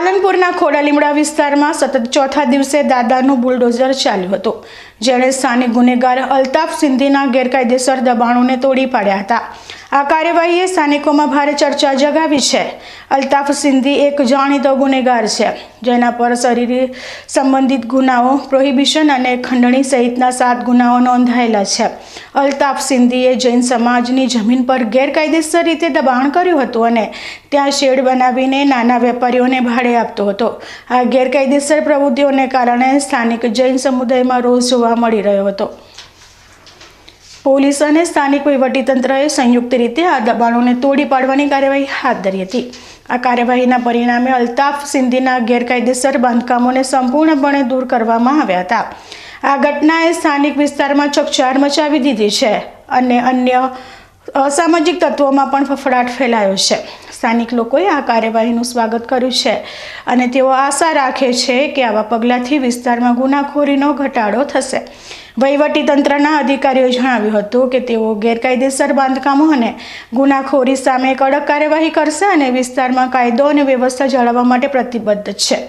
પાલનપુરના ખોડાલીમડા વિસ્તારમાં સતત ચોથા દિવસે દાદાનું બુલડોઝર ચાલ્યું હતું. જેણે સ્થાનિક ગુનેગાર અલ્તાફ સિંધીના ગેરકાયદેસર દબાણોને તોડી પાડ્યા હતા. આ કાર્યવાહીએ સ્થાનિકોમાં ભારે ચર્ચા જગાવી છે. અલ્તાફ સિંધી એક જાણીતો ગુનેગાર છે, જેના પર શરીર સંબંધિત ગુનાઓ, પ્રોહિબિશન અને ખંડણી સહિતના સાત ગુનાઓ નોંધાયેલા છે. અલ્તાફ સિંધીએ જૈન સમાજની જમીન પર ગેરકાયદેસર રીતે દબાણ કર્યું હતું અને ત્યાં શેડ બનાવીને નાના વેપારીઓને ભાડે આપતો હતો. આ ગેરકાયદેસર પ્રવૃત્તિઓને કારણે સ્થાનિક જૈન સમુદાયમાં રોષ જોવા મળી રહ્યો હતો. પોલીસ અને સ્થાનિક વહીવટીતંત્રએ સંયુક્ત રીતે આ દબાણોને તોડી પાડવાની કાર્યવાહી હાથ ધરી હતી. આ કાર્યવાહીના પરિણામે અલ્તાફ સિંધીના ગેરકાયદેસર બાંધકામોને સંપૂર્ણપણે દૂર કરવામાં આવ્યા હતા. આ ઘટનાએ સ્થાનિક વિસ્તારમાં ચકચાર મચાવી દીધી છે અને અન્ય અસામાજિક તત્વોમાં પણ ફફડાટ ફેલાયો છે. સ્થાનિક લોકોએ આ કાર્યવાહીનું સ્વાગત કર્યું છે. અને તેઓ આશા રાખે છે કે આવા પગલાંથી વિસ્તારમાં ગુનાખોરીનો ઘટાડો થશે. વહીવટી તંત્રના અધિકારીઓએ જણાવ્યું હતું કે તેઓ ગેરકાયદેસર બાંધકામો અને ગુનાખોરી સામે કડક કાર્યવાહી કરશે અને વિસ્તારમાં કાયદો અને વ્યવસ્થા જાળવવા માટે પ્રતિબદ્ધ છે.